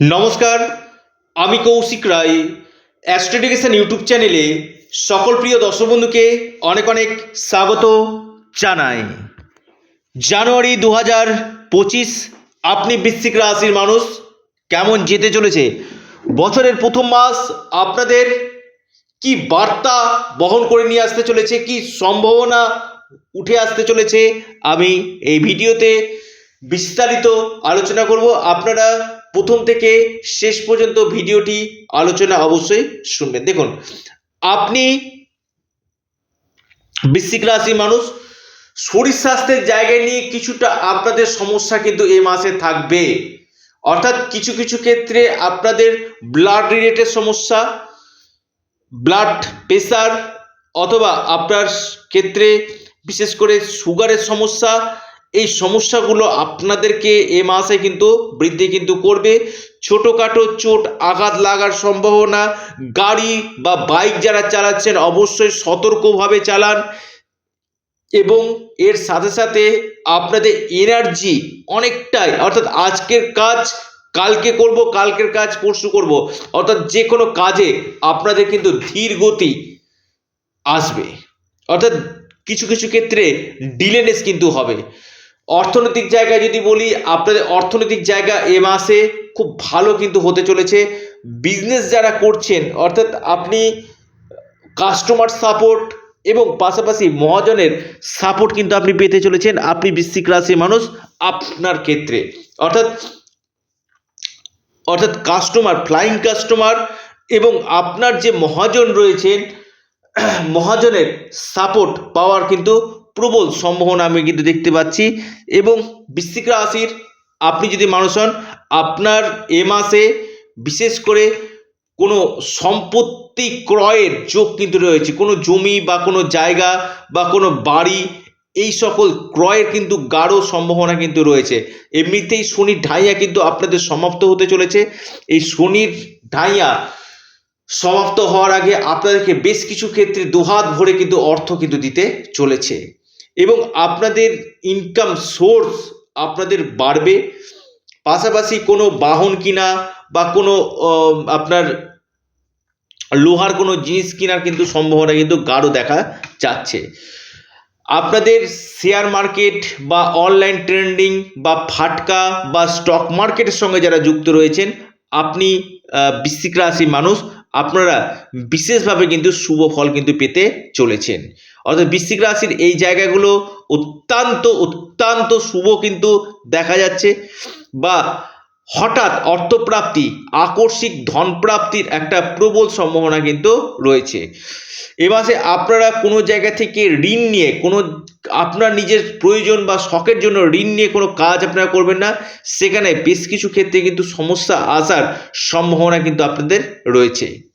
নমস্কার, আমি কৌশিক রায়। অ্যাস্ট্রোডিকেশন ইউটিউব চ্যানেলে সকল প্রিয় দর্শক বন্ধুকে অনেক অনেক স্বাগত জানাই। জানুয়ারি দু হাজার পঁচিশ, আপনি বৃশ্চিক রাশির মানুষ, কেমন যেতে চলেছে? বছরের প্রথম মাস আপনাদের কি বার্তা বহন করে নিয়ে আসতে চলেছে? কি সম্ভাবনা উঠে আসতে চলেছে? আমি এই ভিডিওতে বিস্তারিত আলোচনা করব। আপনারা প্রথম থেকে শেষ পর্যন্ত ভিডিওটি আলোচনা অবশ্যই শুনবেন। দেখুন, আপনি বৃশ্চিক রাশি মানুষ, শরীর স্বাস্থ্যের জায়গায় নিয়ে কিছুটা আপনাদের সমস্যা কিন্তু এই মাসে থাকবে। অর্থাৎ কিছু কিছু ক্ষেত্রে আপনাদের ব্লাড রিলেটেড সমস্যা ব্লাড প্রেশার অথবা আপনার ক্ষেত্রে বিশেষ করে সুগারের সমস্যা এই সমস্যাগুলো আপনাদেরকে এ মাসে কিন্তু বৃদ্ধি কিন্তু করবে। ছোটোখাটো চোট আঘাত লাগার সম্ভাবনা, গাড়ি বা বাইক যারা চালাচ্ছেন অবশ্যই সতর্কভাবে চালান এবং এর সাথে সাথে আপনাদের এনার্জি অনেকটাই, অর্থাৎ আজকের কাজ, কালকে করব, কালকের কাজ পরশু করব, অর্থাৎ যে কোনো কাজে আপনাদের কিন্তু ধীর গতি আসবে। অর্থাৎ কিছু কিছু ক্ষেত্রে ডিলেনেস কিন্তু হবে। অর্থনৈতিক জায়গায় যদি বলি, আপনাদের অর্থনৈতিক জায়গা এ মাসে খুব ভালো কিন্তু হতে চলেছে। বিজনেস যারা করছেন, অর্থাৎ আপনি কাস্টমার সাপোর্ট এবং পাশাপাশি মহাজনের সাপোর্ট কিন্তু আপনি পেতে চলেছেন। আপনি বৃশ্চিক রাশির মানুষ, আপনার ক্ষেত্রে। অর্থাৎ অর্থাৎ কাস্টমার ফ্লাইং কাস্টমার এবং আপনার যে মহাজন রয়েছেন, মহাজনের সাপোর্ট পাওয়ার কিন্তু প্রবল সম্ভাবনা আমি কিন্তু দেখতে পাচ্ছি এবং বৃশ্চিক রাশির আপনি যদি মানুষ হন, আপনার এ মাসে বিশেষ করে কোনো সম্পত্তি ক্রয়ের যোগ কিন্তু রয়েছে। কোনো জমি বা কোনো জায়গা বা কোনো বাড়ি, এই সকল ক্রয়ের কিন্তু গাঢ় সম্ভাবনা কিন্তু রয়েছে। এমনিতেই শনির ঢাইয়া কিন্তু আপনাদের সমাপ্ত হতে চলেছে। এই শনির ঢাইয়া সমাপ্ত হওয়ার আগে আপনাদেরকে বেশ কিছু ক্ষেত্রে দুহাত ভরে কিন্তু অর্থ কিন্তু দিতে চলেছে। এবং আপনাদের ইনকাম সোর্স আপনাদের বাড়বে। পাশাপাশি কোনো বাহন কিনা বা কোনো আপনার লোহার কোনো জিনিস কেনার কিন্তু সম্ভাবনা কিন্তু গাঢ় দেখা যাচ্ছে। আপনাদের শেয়ার মার্কেট বা অনলাইন ট্রেন্ডিং বা ফাটকা বা স্টক মার্কেটের সঙ্গে যারা যুক্ত রয়েছেন আপনি আহ, বৃশ্চিক রাশি মানুষ আপনারা বিশেষভাবে কিন্তু শুভ ফল কিন্তু পেতে চলেছেন। অর্থাৎ বৃশ্চিক রাশির এই জায়গাগুলো অত্যন্ত অত্যন্ত শুভ কিন্তু দেখা যাচ্ছে বা হঠাৎ অর্থপ্রাপ্তি, আকস্মিক ধনপ্রাপ্তির একটা প্রবল সম্ভাবনা কিন্তু রয়েছে। এ মাসে আপনারা কোনো জায়গা থেকে ঋণ নিয়ে, কোনো আপনার নিজের প্রয়োজন বা শখের জন্য ঋণ নিয়ে কোনো কাজ আপনারা করবেন না। সেখানে বেশ কিছু ক্ষেত্রে কিন্তু সমস্যা আসার সম্ভাবনা কিন্তু আপনাদের রয়েছে।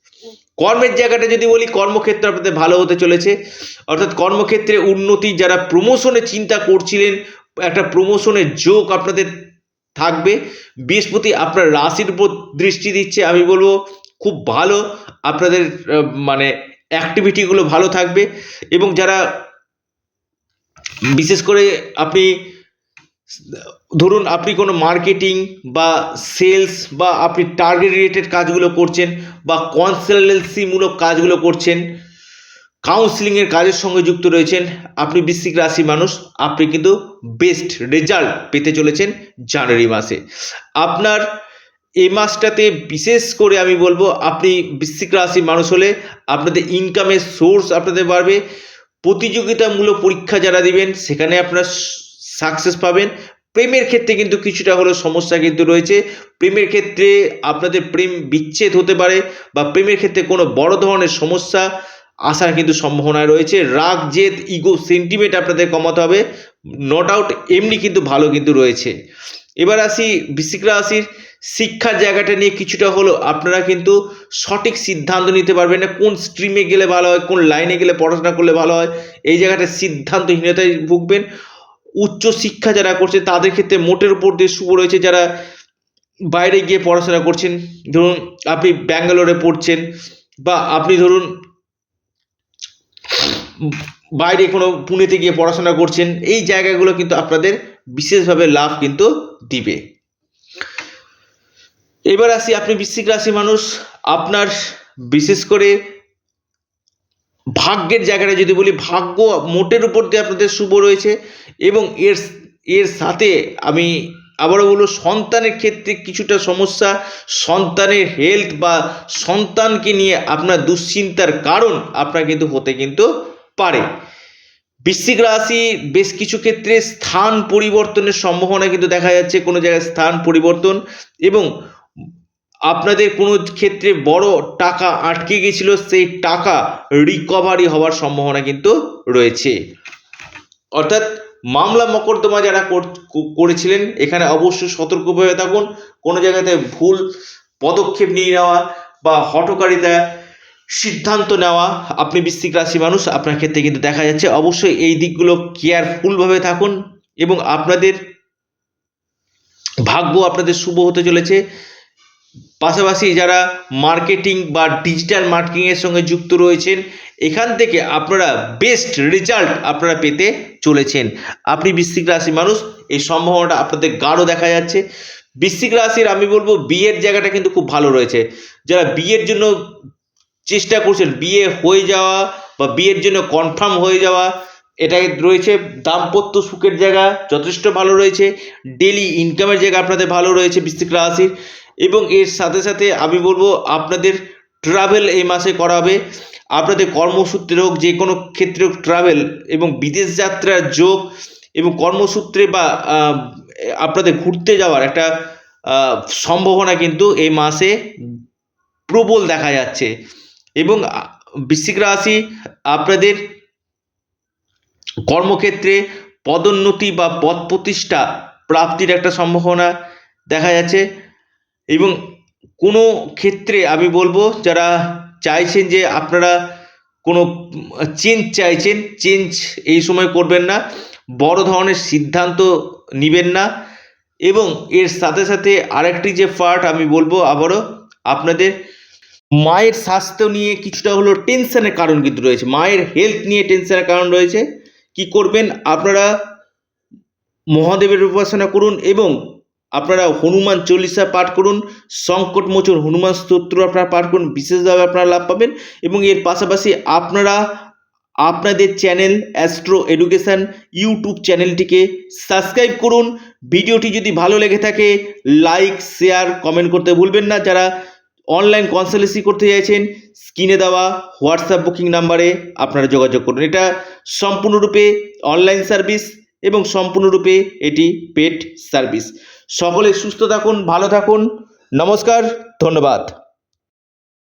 কর্মের জায়গাটা যদি বলি কর্মক্ষেত্রে আপনাদের ভালো হতে চলেছে। অর্থাৎ কর্মক্ষেত্রে উন্নতি যারা প্রমোশনের চিন্তা করছিলেন, একটা প্রমোশনের যোগ আপনাদের থাকবে। বৃহস্পতি আপনার রাশির উপর দৃষ্টি দিচ্ছে, আমি বলব খুব ভালো। আপনাদের মানে অ্যাক্টিভিটিগুলো ভালো থাকবে। এবং যারা, বিশেষ করে আপনি ধরুন আপনি কোনো মার্কেটিং বা সেলস বা আপনি টার্গেট রিলেটেড কাজগুলো করছেন বা কনসালটেন্সিমূলক কাজগুলো করছেন কাউন্সিলিংয়ের কাজের সঙ্গে যুক্ত রয়েছেন, আপনি বৃশ্চিক রাশি মানুষ, আপনি কিন্তু বেস্ট রেজাল্ট পেতে চলেছেন জানুয়ারি মাসে। আপনার এই মাসটাতে বিশেষ করে আমি বলব, আপনি বৃশ্চিক রাশি মানুষ হলে আপনাদের ইনকামের সোর্স আপনাদের বাড়বে, প্রতিযোগিতামূলক পরীক্ষা যারা দিবেন, সেখানে আপনারা সাকসেস পাবেন। প্রেমের ক্ষেত্রে কিন্তু কিছুটা হলেও সমস্যা কিন্তু রয়েছে। প্রেমের ক্ষেত্রে আপনাদের প্রেম বিচ্ছেদ হতে পারে বা প্রেমের ক্ষেত্রে কোনো বড় ধরনের সমস্যা আসার কিন্তু সম্ভাবনা রয়েছে। রাগ, জেদ ইগো সেন্টিমেন্ট আপনাদের কমাতে হবে। নট আউট এমনি কিন্তু ভালো কিন্তু রয়েছে। এবার আসি বৃশ্চিক রাশির। শিক্ষার জায়গাটা নিয়ে কিছুটা হলো আপনারা কিন্তু সঠিক সিদ্ধান্ত নিতে পারবেন না। কোন স্ট্রিমে গেলে ভালো হয়, কোন লাইনে গেলে পড়াশোনা করলে ভালো হয়, এই জায়গাটা সিদ্ধান্তহীনতায় ভুগবেন। উচ্চ শিক্ষা যারা করছে, তাদের ক্ষেত্রে মোটের উপর দিয়ে শুভ রয়েছে যারা বাইরে গিয়ে পড়াশোনা করছেন। ধরুন, আপনি ব্যাঙ্গালোরে পড়ছেন বা আপনি ধরুন বাইরে কোনো পুনেতে গিয়ে পড়াশোনা করছেন, এই জায়গাগুলো কিন্তু আপনাদের বিশেষভাবে লাভ কিন্তু দিবে। এবার আসি, আপনি বৃশ্চিক রাশি মানুষ, আপনার বিশেষ করে ভাগ্যের জায়গাটা যদি বলি, ভাগ্য মোটের উপর দিয়ে আপনাদের শুভ রয়েছে এবং এর এর সাথে আমি আবারও বলব, সন্তানের ক্ষেত্রে কিছুটা সমস্যা, সন্তানের হেলথ বা সন্তানকে নিয়ে আপনার দুশ্চিন্তার কারণ আপনার কিন্তু হতে কিন্তু পারে। বৃশ্চিক রাশি বেশ কিছু ক্ষেত্রে স্থান পরিবর্তনের সম্ভাবনা কিন্তু দেখা যাচ্ছে, কোনো জায়গায় স্থান পরিবর্তন এবং আপনাদের কোনো ক্ষেত্রে বড় টাকা আটকে গেছিল, সেই টাকা রিকভারি হওয়ার সম্ভাবনা কিন্তু রয়েছে। অর্থাৎ মামলা মকদ্দমা যারা কর- করেছিলেন, এখানে অবশ্যই সতর্কভাবে থাকুন। কোনো জায়গাতে ভুল পদক্ষেপ নিয়ে নেওয়া বা হটকারিতা সিদ্ধান্ত নেওয়া, আপনি বৃশ্চিক রাশি মানুষ, আপনার ক্ষেত্রে কিন্তু দেখা যাচ্ছে। অবশ্যই এই দিকগুলো কেয়ারফুলভাবে থাকুন এবং আপনাদের ভাগ্য আপনাদের শুভ হতে চলেছে। পাশাপাশি যারা মার্কেটিং বা ডিজিটাল মার্কেটিংয়ের সঙ্গে যুক্ত রয়েছেন, এখান থেকে আপনারা বেস্ট রেজাল্ট আপনারা পেতে চলেছেন। আপনি বৃশ্চিক রাশি মানুষ, এই সম্ভাবনাটা আপনাদের গাঢ় দেখা যাচ্ছে। বৃশ্চিক রাশির আমি বলব, বিয়ের জায়গাটা কিন্তু খুব ভালো রয়েছে। যারা বিয়ের জন্য চেষ্টা করছেন, বিয়ে হয়ে যাওয়া বা বিয়ের জন্য কনফার্ম হয়ে যাওয়া এটা রয়েছে দাম্পত্য সুখের জায়গা, যথেষ্ট ভালো রয়েছে। ডেলি ইনকামের জায়গা আপনাদের ভালো রয়েছে বৃশ্চিক রাশির। এবং এর সাথে সাথে আমি বলব আপনাদের ট্রাভেল এই মাসে করা হবে। আপনাদের কর্মসূত্রে হোক, যে কোনো ক্ষেত্রে হোক ট্রাভেল এবং বিদেশ যাত্রার যোগ এবং কর্মসূত্রে বা আপনাদের ঘুরতে যাওয়ার একটা সম্ভাবনা কিন্তু এই মাসে প্রবল দেখা যাচ্ছে। এবং বৃশ্চিক রাশি আপনাদের কর্মক্ষেত্রে পদোন্নতি বা পদ প্রতিষ্ঠা প্রাপ্তির একটা সম্ভাবনা দেখা যাচ্ছে। এবং কোনো ক্ষেত্রে আমি বলব, যারা চাইছেন যে আপনারা কোনো চেঞ্জ চাইছেন চেঞ্জ এই সময় করবেন না, বড় ধরনের সিদ্ধান্ত নেবেন না এবং এর সাথে সাথে আরেকটি যে পার্ট আমি বলব আবারও আপনাদের, মায়ের স্বাস্থ্য নিয়ে কিছুটা হলো টেনশনের কারণ কিন্তু রয়েছে। মায়ের হেলথ নিয়ে টেনশনের কারণ রয়েছে। কি করবেন? আপনারা মহাদেবের উপাসনা করুন এবং আপনারা হনুমান চল্লিশা পাঠ করুন, সংকট মোচন হনুমান স্তোত্র আপনারা পাঠ করুন, বিশেষভাবে আপনারা লাভ পাবেন এবং এর পাশাপাশি আপনারা আপনাদের চ্যানেল অ্যাস্ট্রো এডুকেশান ইউটিউব চ্যানেলটিকে সাবস্ক্রাইব করুন। ভিডিওটি যদি ভালো লেগে থাকে, লাইক, শেয়ার, কমেন্ট করতে ভুলবেন না। যারা অনলাইন কনসালটেন্সি করতে চাইছেন, স্ক্রিনে দেওয়া হোয়াটসঅ্যাপ বুকিং নাম্বারে আপনারা যোগাযোগ করুন। এটা সম্পূর্ণরূপে অনলাইন সার্ভিস এবং সম্পূর্ণরূপে এটি পেড সার্ভিস। সকলে সুস্থ থাকুন ভালো থাকুন। নমস্কার ধন্যবাদ।